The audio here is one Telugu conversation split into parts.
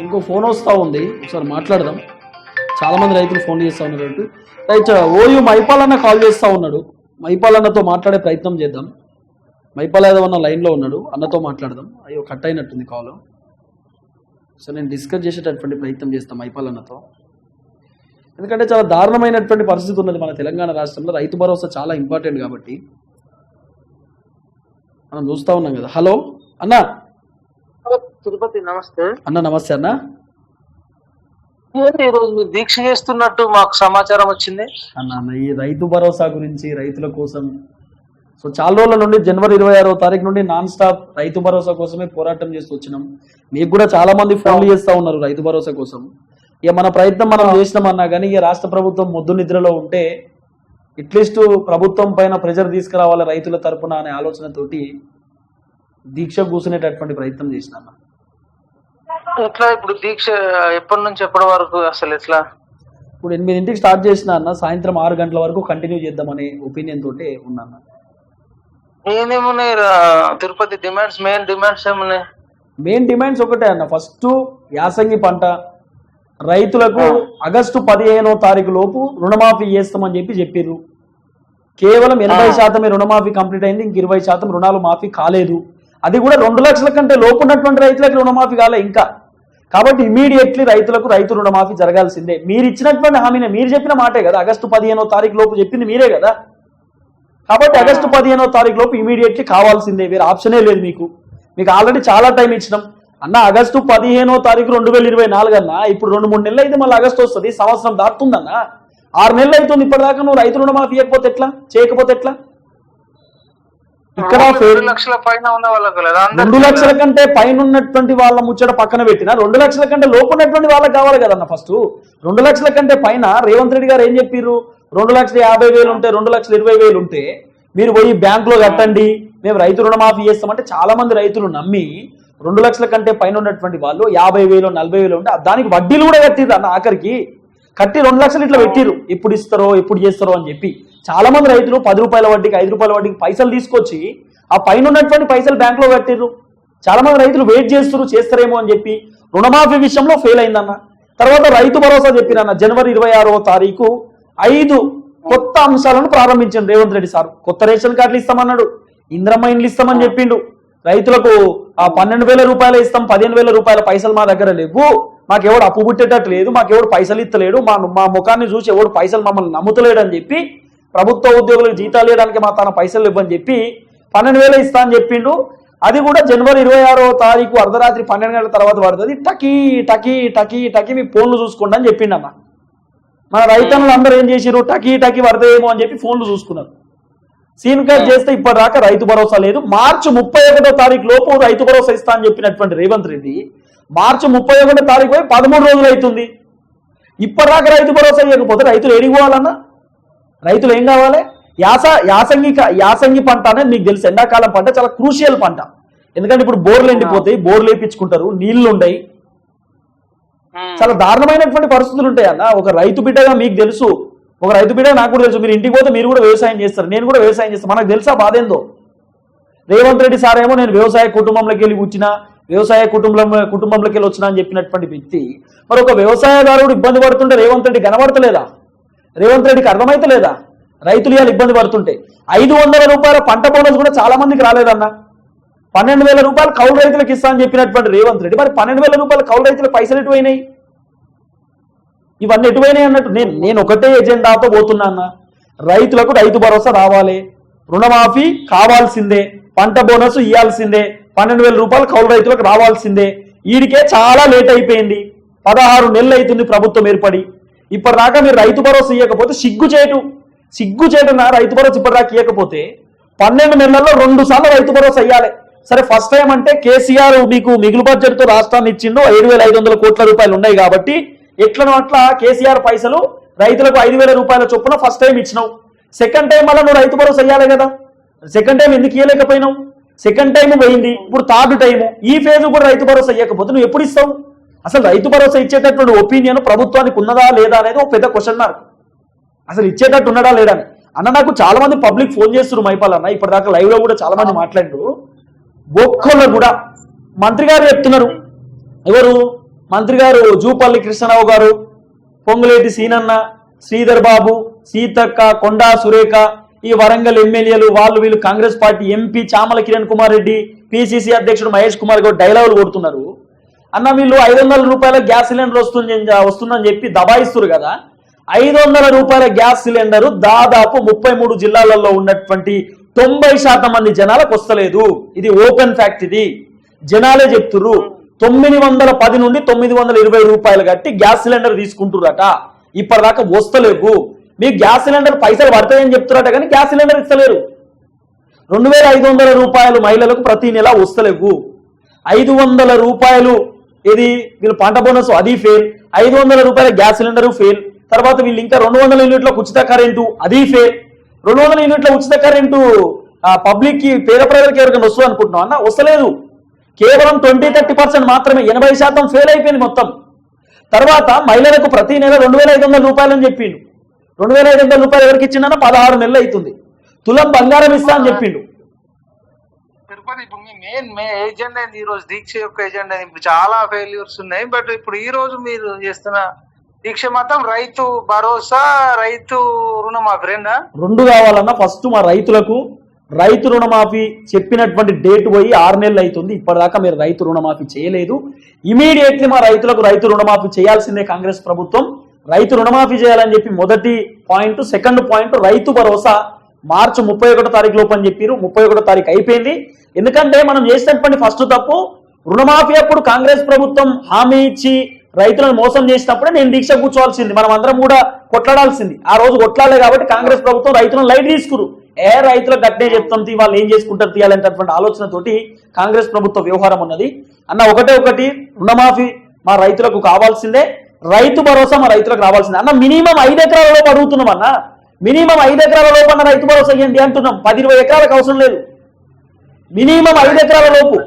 ఇంకో ఫోన్ వస్తూ ఉంది. ఒకసారి మాట్లాడదాం. చాలామంది రైతులు ఫోన్ చేస్తూ ఉన్నారు రైట్ ఓయూ మైపాల్ అన్న కాల్ చేస్తూ ఉన్నాడు. మైపాల్ అన్నతో మాట్లాడే ప్రయత్నం చేద్దాం. మైపాల్ యాదవ్ అన్న లైన్లో ఉన్నాడు. అన్నతో మాట్లాడదాం. అయ్యో కట్ అయినట్టుంది కాల్. సో నేను డిస్కస్ చేసేటటువంటి ప్రయత్నం చేస్తాం మైపాల్ అన్నతో ఎందుకంటే చాలా దారుణమైనటువంటి పరిస్థితి ఉన్నది మన తెలంగాణ రాష్ట్రంలో. రైతు భరోసా చాలా ఇంపార్టెంట్ కాబట్టి. మనం చూస్తూ ఉన్నాం కదా. హలో? అన్నా తిరుపతి నమస్తే. అన్న నమస్తే అన్న. ఏంటి ఈరోజు మీరు దీక్ష చేస్తున్నట్టు మాకు సమాచారం వచ్చింది? అన్న అన్న ఈ రైతు భరోసా గురించి రైతుల కోసం. సో చాలా రోజుల నుండి జనవరి ఇరవై ఆరో తారీఖు నుండి నాన్ స్టాప్ రైతు భరోసా కోసమే పోరాటం చేస్తూ వచ్చినాం. మీకు కూడా చాలా మంది ఫోన్లు చేస్తూ ఉన్నారు రైతు భరోసా కోసం. ఇక మన ప్రయత్నం మనం చేసినామన్నా కానీ ఇక రాష్ట్ర ప్రభుత్వం ముద్దు నిద్రలో ఉంటే అట్లీస్ట్ ప్రభుత్వం పైన ప్రెజర్ తీసుకురావాలి రైతుల తరపున అనే ఆలోచనతోటి దీక్ష కూర్చునేటటువంటి ప్రయత్నం చేసిన అన్న. ఎట్లా ఇప్పుడు దీక్ష ఎప్పటి నుంచి ఎప్పటి వరకు అసలు ఎట్లా? ఇప్పుడు ఎనిమిదింటికి స్టార్ట్ చేసిన అన్న సాయంత్రం ఆరు గంటల వరకు కంటిన్యూ చేద్దామనే ఒపీనియన్ తోటి ఉన్నా. ఏమేమున్నాయి తిరుపతి డిమాండ్స్ మెయిన్ డిమాండ్స్ ఏమున్నాయి? మెయిన్ డిమాండ్స్ ఒకటే అన్న. ఫస్ట్ యాసంగి పంట రైతులకు ఆగస్టు పదిహేనో తారీఖు లోపు రుణమాఫీ చేస్తామని చెప్పి చెప్పిర్రు. కేవలం ఎనభై శాతమే రుణమాఫీ కంప్లీట్ అయింది ఇంక ఇరవై శాతం రుణాలు మాఫీ కాలేదు. అది కూడా రెండు లక్షల కంటే లోపు ఉన్నటువంటి రైతులకు రుణమాఫీ కాలే ఇంకా. కాబట్టి ఇమీడియట్లీ రైతులకు రైతు రుణమాఫీ జరగాల్సిందే. మీరు ఇచ్చినటువంటి హామీనే మీరు చెప్పిన మాటే కదా. ఆగస్టు పదిహేనో తారీఖు లోపు చెప్పింది మీరే కదా. కాబట్టి ఆగస్టు పదిహేనో తారీఖు లోపు ఇమీడియట్లీ కావాల్సిందే. వేరే ఆప్షనే లేదు మీకు. మీకు ఆల్రెడీ చాలా టైం ఇచ్చినాం. అన్న ఆగస్టు పదిహేనో తారీఖు రెండు వేల ఇరవై నాలుగు అన్న ఇప్పుడు రెండు మూడు నెలలు అయితే మళ్ళీ ఆగస్టు వస్తుంది సంవత్సరం దాటుతుందన్న ఆరు నెలలు అవుతుంది ఇప్పటిదాకా నువ్వు రైతు రుణమాఫీ ఇవ్వకపోతే ఎట్లా? చేయకపోతే ఎట్లా? ఇక్కడ రెండు లక్షల పైన ఉన్న వాళ్ళకు లేదా. అందరికీ రెండు లక్షల కంటే పైన ఉన్నటువంటి వాళ్ళ ముచ్చట పక్కన పెట్టిన రెండు లక్షల కంటే లోపు ఉన్నటువంటి వాళ్ళకి కావాలి కదన్న ఫస్ట్ రెండు లక్షల కంటే పైన రేవంత్ రెడ్డి గారు ఏం చెప్పిర్రు? రెండు లక్షల యాభై వేలు ఉంటే రెండు లక్షల ఇరవై వేలు ఉంటే మీరు పోయి బ్యాంకులో కట్టండి మేము రైతు రుణమాఫీ చేస్తామంటే చాలా మంది రైతులు నమ్మి రెండు లక్షల కంటే పైన ఉన్నటువంటి వాళ్ళు యాభై వేలు నలభై వేలు ఉంటే దానికి వడ్డీలు కూడా కట్టిర్రు అన్న ఆఖరికి. కట్టి రెండు లక్షలు ఇట్లా పెట్టిర్రు. ఎప్పుడు ఇస్తారో ఎప్పుడు చేస్తారో అని చెప్పి. చాలా మంది రైతులు పది రూపాయల వడ్డీకి ఐదు రూపాయల వడ్డీకి పైసలు తీసుకొచ్చి ఆ పైన ఉన్నటువంటి పైసలు బ్యాంకులో కట్టిర్రు. చాలా మంది రైతులు వెయిట్ చేస్తున్నారు చేస్తారేమో అని చెప్పి రుణమాఫీ విషయంలో ఫెయిల్ అయిందన్న. తర్వాత రైతు భరోసా చెప్పిరన్న జనవరి ఇరవై ఆరవ తారీఖు ఐదు కొత్త అంశాలను ప్రారంభించాడు రేవంత్ రెడ్డి సార్. కొత్త రేషన్ కార్డులు ఇస్తామన్నాడు. ఇంద్రమ్మ ఇండ్లు ఇస్తామని చెప్పిండు. రైతులకు ఆ పన్నెండు వేల రూపాయలు ఇస్తాం పదిహేను వేల రూపాయల పైసలు మా దగ్గర లేవు. మాకెవడు అప్పు పుట్టేటట్టు లేదు మాకెవడు పైసలు ఇస్తలేడు మా మా ముఖాన్ని చూసి ఎవడు పైసలు మమ్మల్ని నమ్ముతలేడు అని చెప్పి ప్రభుత్వ ఉద్యోగులకు జీతాలు ఇవ్వడానికి మా తన పైసలు ఇవ్వని చెప్పి పన్నెండు వేలు ఇస్తా అని చెప్పిండు. అది కూడా జనవరి ఇరవై ఆరో తారీఖు అర్ధరాత్రి పన్నెండు గంటల తర్వాత పడుతుంది. టకీ టకీ టకీ టకీ మీ ఫోన్లు చూసుకోండి అని చెప్పిండు అన్న మన రైతన్నులు అందరూ ఏం చేసిరు టకీ టకీ పడతాయేమో అని చెప్పి ఫోన్లు చూసుకున్నారు. సీన్ కట్ చేస్తే ఇప్పటిదాకా రైతు భరోసా లేదు. మార్చి ముప్పై ఒకటో తారీఖు లోపు రైతు భరోసా ఇస్తా అని చెప్పినటువంటి రేవంత్ రెడ్డి మార్చి ముప్పై ఒకటో తారీఖు పోయి పదమూడు రోజులు అవుతుంది. ఇప్పటిదాకా రైతు భరోసా ఇవ్వకపోతే రైతులు ఏడికి పోవాలన్నా? రైతులు ఏం కావాలి? యాస యాసంగి క- యాసంగి పంట అనేది మీకు తెలుసు. ఎండాకాలం పంట చాలా క్రూషియల్ పంట. ఎందుకంటే ఇప్పుడు బోర్లు ఎండిపోతాయి బోర్లు వేయించుకుంటారు నీళ్ళు ఉండయి. చాలా దారుణమైనటువంటి పరిస్థితులు ఉంటాయి అన్న. ఒక రైతు బిడ్డగా మీకు తెలుసు. ఒక రైతు బిడ్డ నాకు కూడా తెలుసు. మీరు ఇంటికి పోతే మీరు కూడా వ్యవసాయం చేస్తారు. నేను కూడా వ్యవసాయం చేస్తాను. మనకు తెలుసా బాధ ఏందో రేవంత్ రెడ్డి సార్ ఏమో నేను వ్యవసాయ కుటుంబంలోకి వెళ్ళి వచ్చిన వ్యవసాయ కుటుంబం కుటుంబంలోకి వెళ్ళి వచ్చినా అని చెప్పినటువంటి వ్యక్తి. మరి ఒక వ్యవసాయదారుడు ఇబ్బంది పడుతుంటే రేవంత్ రెడ్డి కనబడతలేదా? రేవంత్ రెడ్డికి అర్థమైతలేదా రైతులు ఇవాళ ఇబ్బంది పడుతుంటే. ఐదు వందల రూపాయల పంట బోనస్ కూడా చాలా మందికి రాలేదన్నా. పన్నెండు వేల రూపాయలు కౌలు రైతులకు ఇస్తానని చెప్పినటువంటి రేవంత్ రెడ్డి మరి పన్నెండు వేల రూపాయలు కౌలు రైతులకు పైసలు ఎటువైనాయి? ఇవన్నీ ఎటువైనాయి అన్నట్టు నేను నేను ఒకటే ఎజెండాతో పోతున్నా అన్న. రైతులకు రైతు భరోసా రావాలి. రుణమాఫీ కావాల్సిందే. పంట బోనస్ ఇవ్వాల్సిందే. పన్నెండు వేల రూపాయలు కౌలు రైతులకు రావాల్సిందే. వీడికే చాలా లేట్ అయిపోయింది. పదహారు నెలలు అవుతుంది ప్రభుత్వం ఏర్పడి. ఇప్పటిదాకా మీరు రైతు భరోసా ఇవ్వకపోతే సిగ్గు చేయటు సిగ్గు చేయటం రైతు భరోసా ఇప్పటిదాకా ఇవ్వకపోతే పన్నెండు నెలల్లో రెండు సార్లు రైతు భరోసా ఇవ్వాలి సరే ఫస్ట్ టైం అంటే కేసీఆర్ మీకు మిగులు బడ్జెట్తో రాష్ట్రాన్ని ఇచ్చిండు ఐదు వేల ఐదు వందల కోట్ల రూపాయలు ఉన్నాయి కాబట్టి ఎట్లనో అట్లా కేసీఆర్ పైసలు రైతులకు ఐదు వేల రూపాయల చొప్పున ఫస్ట్ టైం ఇచ్చినావు. సెకండ్ టైం వల్ల నువ్వు రైతు భరోసా ఇవ్వాలి కదా. సెకండ్ టైం ఎందుకు ఇవ్వలేకపోయినావు సెకండ్ టైం పోయింది. ఇప్పుడు థర్డ్ టైం ఈ ఫేజ్ కూడా రైతు భరోసా ఇవ్వకపోతే నువ్వు ఎప్పుడు ఇస్తావు? అసలు రైతు భరోసా ఇచ్చేటటువంటి ఒపీనియన్ ప్రభుత్వానికి ఉన్నదా లేదా అనేది ఒక పెద్ద క్వశ్చన్ మార్క్ అసలు ఇచ్చేటట్టు ఉన్నాడా లేడా అని. అన్న నాకు చాలా మంది పబ్లిక్ ఫోన్ చేస్తున్నారు మైపాల్ అన్న. ఇప్పటిదాకా లైవ్లో కూడా చాలా మంది మాట్లాడారు ఒక్కళ్ళు కూడా మంత్రి గారు చెప్తున్నారు. ఎవరు? మంత్రి గారు జూపల్లి కృష్ణరావు గారు పొంగులేటి సీనన్న శ్రీధర్ బాబు సీతక్క కొండా సురేఖ ఈ వరంగల్ ఎమ్మెల్యేలు వాళ్ళు వీళ్ళు Congress party MP Chamala Kiran Kumar Reddy PCC అధ్యక్షుడు మహేష్ కుమార్ గౌడ్ డైలాగులు కొడుతున్నారు. అన్న వీళ్ళు ఐదు వందల రూపాయల గ్యాస్ సిలిండర్ వస్తుంది వస్తుందని చెప్పి దబాయిస్తురు కదా. ఐదు వందల రూపాయల గ్యాస్ సిలిండర్ దాదాపు ముప్పై మూడు జిల్లాలలో ఉన్నటువంటి తొంభై శాతం మంది జనాలకు వస్తలేదు. ఇది ఓపెన్ ఫ్యాక్ట్ ఇది. జనాలే చెప్తుర్రు తొమ్మిది వందల పది నుండి తొమ్మిది వందల ఇరవై రూపాయలు కట్టి గ్యాస్ సిలిండర్ తీసుకుంటురట ఇప్పటిదాకా వస్తలేవు. మీకు గ్యాస్ సిలిండర్ పైసలు పడతాయని చెప్తురట కానీ గ్యాస్ సిలిండర్ ఇస్తలేరు. రెండు వేల ఐదు వందల రూపాయలు మహిళలకు ప్రతి నెల వస్తలేవు. ఐదు వందల రూపాయలు ఇది వీళ్ళు పంట బోనస్ అది ఫెయిల్ ఐదు వందల రూపాయల గ్యాస్ సిలిండర్ ఫెయిల్ తర్వాత వీళ్ళు ఇంకా రెండు వందల యూనిట్లకు ఉచిత కరెంటు అది ఫెయిల్ రెండు వందల యూనిట్ల ఉచిత కరెంటు పబ్లిక్కి పేద ప్రజలకు ఎవరికైనా వస్తుంది అనుకుంటున్నాం అన్న వస్తలేదు. కేవలం ట్వంటీ థర్టీ పర్సెంట్ మాత్రమే ఎనభై శాతం ఫెయిల్ అయిపోయింది మొత్తం. తర్వాత మహిళలకు ప్రతి నెల రెండు వేల ఐదు వందల రూపాయలు అని చెప్పిండు. రెండు వేల ఐదు వందల రూపాయలు ఎవరికి ఇచ్చిండన్న? పదహారు నెలలు అవుతుంది. తులం బంగారం ఇస్తా అని చెప్పిండు. తిరుపతి ఇప్పుడు మీ మెయిన్ మే ఏజెండా ఈ రోజు దీక్ష యొక్క ఏజెండా ఇప్పుడు చాలా ఫెయిల్యూర్స్ ఉన్నాయి. బట్ ఇప్పుడు ఈ రోజు మీరు చేస్తున్న? దీక్ష మాత్రం రైతు భరోసా రైతు రుణమాఫీ. రెండా? రెండు కావాలన్నా ఫస్ట్ మా రైతులకు రైతు రుణమాఫీ చెప్పినటువంటి డేట్ పోయి ఆరు నెలలు అవుతుంది. ఇప్పటిదాకా మీరు రైతు రుణమాఫీ చేయలేదు. ఇమీడియట్లీ మా రైతులకు రైతు రుణమాఫీ చేయాల్సిందే కాంగ్రెస్ ప్రభుత్వం. రైతు రుణమాఫీ చేయాలని చెప్పి మొదటి point second point Rythu Bharosa మార్చి ముప్పై ఒకటో తారీఖు లోపు అని చెప్పారు. ముప్పై ఒకటో తారీఖు అయిపోయింది. ఎందుకంటే మనం చేసినటువంటి ఫస్ట్ తప్పు రుణమాఫీ అప్పుడు కాంగ్రెస్ ప్రభుత్వం హామీ ఇచ్చి రైతులను మోసం చేసినప్పుడే నేను దీక్ష కూర్చోవాల్సింది. మనం అందరం కూడా కొట్లాడాల్సింది. ఆ రోజు కొట్లాడలే కాబట్టి కాంగ్రెస్ ప్రభుత్వం రైతులను లైట్ తీసుకురు. ఏ రైతులకు గట్టే చెప్తాం తీ, వాళ్ళు ఏం చేసుకుంటారు తీయాలనేటటువంటి ఆలోచనతోటి కాంగ్రెస్ ప్రభుత్వ వ్యవహారం ఉన్నది. అన్న ఒకటే ఒకటి రుణమాఫీ మా రైతులకు కావాల్సిందే. రైతు భరోసా మా రైతులకు రావాల్సిందే. అన్న మినిమం ఐదు ఎకరాలలో అడుగుతున్నాం అన్న. మినిమం ఐదు ఎకరాల లోపు అన్న రైతు భరోసా ఇవ్వండి అంటున్నాం. పది ఇరవై ఎకరాలకు అవసరం లేదు. మినిమం ఐదు ఎకరాల లోపు.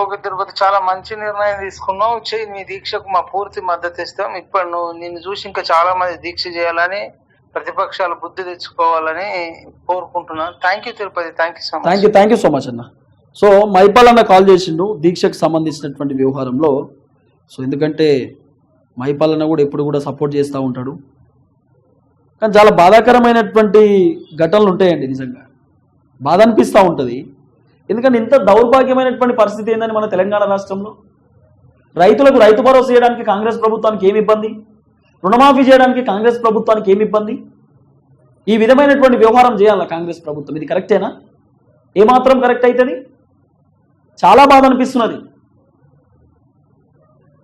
ఓకే తిరుపతి చాలా మంచి నిర్ణయం తీసుకున్నావు. చెయ్యి మీ దీక్షకు మా పూర్తి మద్దతు ఇస్తాం. ఇప్పుడు నువ్వు నిన్ను చూసి ఇంకా చాలా మంది దీక్ష చేయాలని ప్రతిపక్షాలు బుద్ధి తెచ్చుకోవాలని కోరుకుంటున్నాను. Thank you Tirupati thank you so much thank you thank you so much అన్న. సో మైపాల్ అన్న కాల్ చేసిండు దీక్షకు సంబంధించినటువంటి వ్యవహారంలో. సో ఎందుకంటే మైపాల్ అన్న కూడా ఎప్పుడు కూడా సపోర్ట్ చేస్తూ ఉంటాడు. కానీ చాలా బాధాకరమైనటువంటి ఘటనలు ఉంటాయండి నిజంగా. బాధ అనిపిస్తూ ఉంటుంది. ఎందుకంటే ఇంత దౌర్భాగ్యమైనటువంటి పరిస్థితి ఏందని మన తెలంగాణ రాష్ట్రంలో? రైతులకు రైతు భరోసా చేయడానికి కాంగ్రెస్ ప్రభుత్వానికి ఏమి ఇబ్బంది? రుణమాఫీ చేయడానికి కాంగ్రెస్ ప్రభుత్వానికి ఏమి ఇబ్బంది? ఈ విధమైనటువంటి వ్యవహారం చేయాలా కాంగ్రెస్ ప్రభుత్వం? ఇది కరెక్టేనా? ఏమాత్రం కరెక్ట్ అవుతుంది చాలా బాధ అనిపిస్తున్నది.